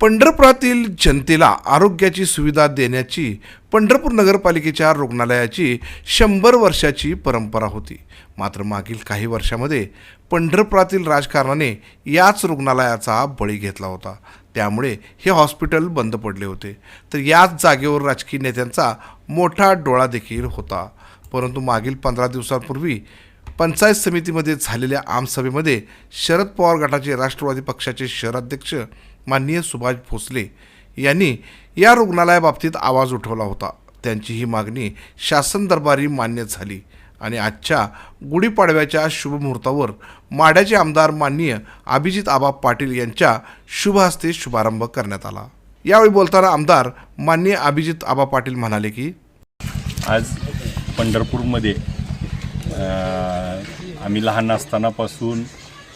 पंढरपुरातील जनतेला आरोग्याची सुविधा देण्याची पंढरपूर नगरपालिकेच्या रुग्णालयाची शंभर वर्षाची परंपरा होती. मात्र मागील काही वर्षामध्ये पंढरपुरातील राजकारणाने याच रुग्णालयाचा बळी घेतला होता. त्यामुळे हे हॉस्पिटल बंद पडले होते. तर याच जागेवर राजकीय नेत्यांचा मोठा डोळा देखील होता. परंतु मागील पंधरा दिवसांपूर्वी पंचायत समितीमध्ये झालेल्या आमसभेमध्ये शरद पवार गटाचे राष्ट्रवादी पक्षाचे शहराध्यक्ष माननीय सुभाष भोसले यांनी या रुग्णालयाबाबतीत आवाज उठवला होता. त्यांची ही मागणी शासन दरबारी मान्य झाली आणि आजच्या गुढीपाडव्याच्या शुभमुहूर्तावर माड्याचे आमदार माननीय अभिजित आबा पाटील यांच्या शुभ हस्ते शुभारंभ करण्यात आला. यावेळी बोलताना आमदार माननीय अभिजित आबा पाटील म्हणाले की आज पंढरपूरमध्ये आम्ही लहान असतानापासून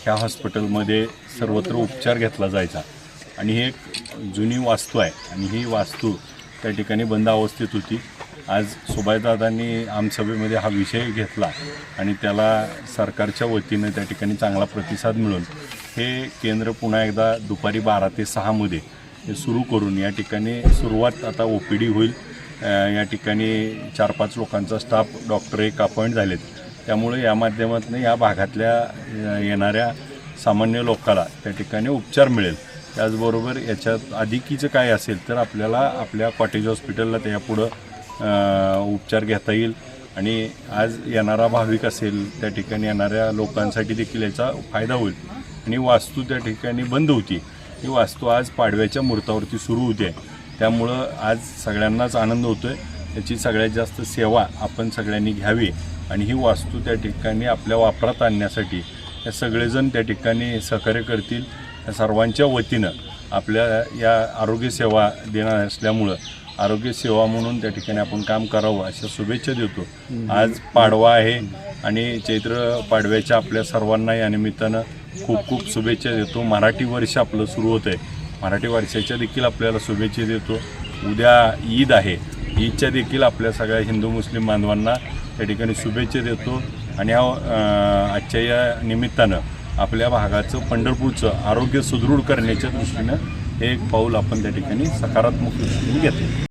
ह्या हॉस्पिटलमध्ये सर्वत्र उपचार घेतला जायचा. आणि हे एक जुनी वास्तू आहे. आणि ही वास्तू त्या ठिकाणी बंद अवस्थेत होती. आज सुभाषदादांनी आमसभेमध्ये हा विषय घेतला आणि त्याला सरकारच्या वतीनं त्या ठिकाणी चांगला प्रतिसाद मिळून हे केंद्र पुन्हा एकदा दुपारी बारा ते सहामध्ये हे सुरू करून या ठिकाणी सुरुवात आता ओ पी डी होईल या ठिकाणी चार पाच लोकांचा स्टाफ डॉक्टर एक अपॉइंट झालेत. त्यामुळे या माध्यमातून या भागातल्या येणाऱ्या सामान्य लोकाला त्या ठिकाणी उपचार मिळेल. त्याचबरोबर याच्यात अधिकीचं काय असेल तर आपल्याला आपल्या कॉटेज हॉस्पिटलला त्यापुढं उपचार घेता येईल. आणि आज येणारा भाविक असेल त्या ठिकाणी येणाऱ्या लोकांसाठी देखील याचा फायदा होईल. आणि वास्तू त्या ठिकाणी बंद होती. ही वास्तू आज पाडव्याच्या मुहूर्तावरती सुरू होते. त्यामुळं आज सगळ्यांनाच आनंद होतो आहे याची सगळ्यात जास्त सेवा आपण सगळ्यांनी घ्यावी. आणि ही वास्तू त्या ठिकाणी आपल्या वापरात आणण्यासाठी या सगळेजण त्या ठिकाणी सहकार्य करतील. या सर्वांच्या वतीनं आपल्या या आरोग्यसेवा देणार असल्यामुळं आरोग्यसेवा म्हणून त्या ठिकाणी आपण काम करावं अशा शुभेच्छा देतो. आज पाडवा आहे आणि चैत्र पाडव्याच्या आपल्या सर्वांना या निमित्तानं खूप खूप शुभेच्छा देतो. मराठी वर्ष आपलं सुरू होतं आहे मराठी वर्षाच्या देखील आपल्याला शुभेच्छा देतो. उद्या ईद आहे. ईदच्या देखील आपल्या सगळ्या हिंदू मुस्लिम बांधवांना त्या ठिकाणी शुभेच्छा देतो. आणि या आजच्या या निमित्तानं आपल्या भागाचं पंढरपूरचं आरोग्य सुदृढ करण्याच्या दृष्टीनं हे एक पाऊल आपण त्या ठिकाणी सकारात्मक दृष्टीने घेतो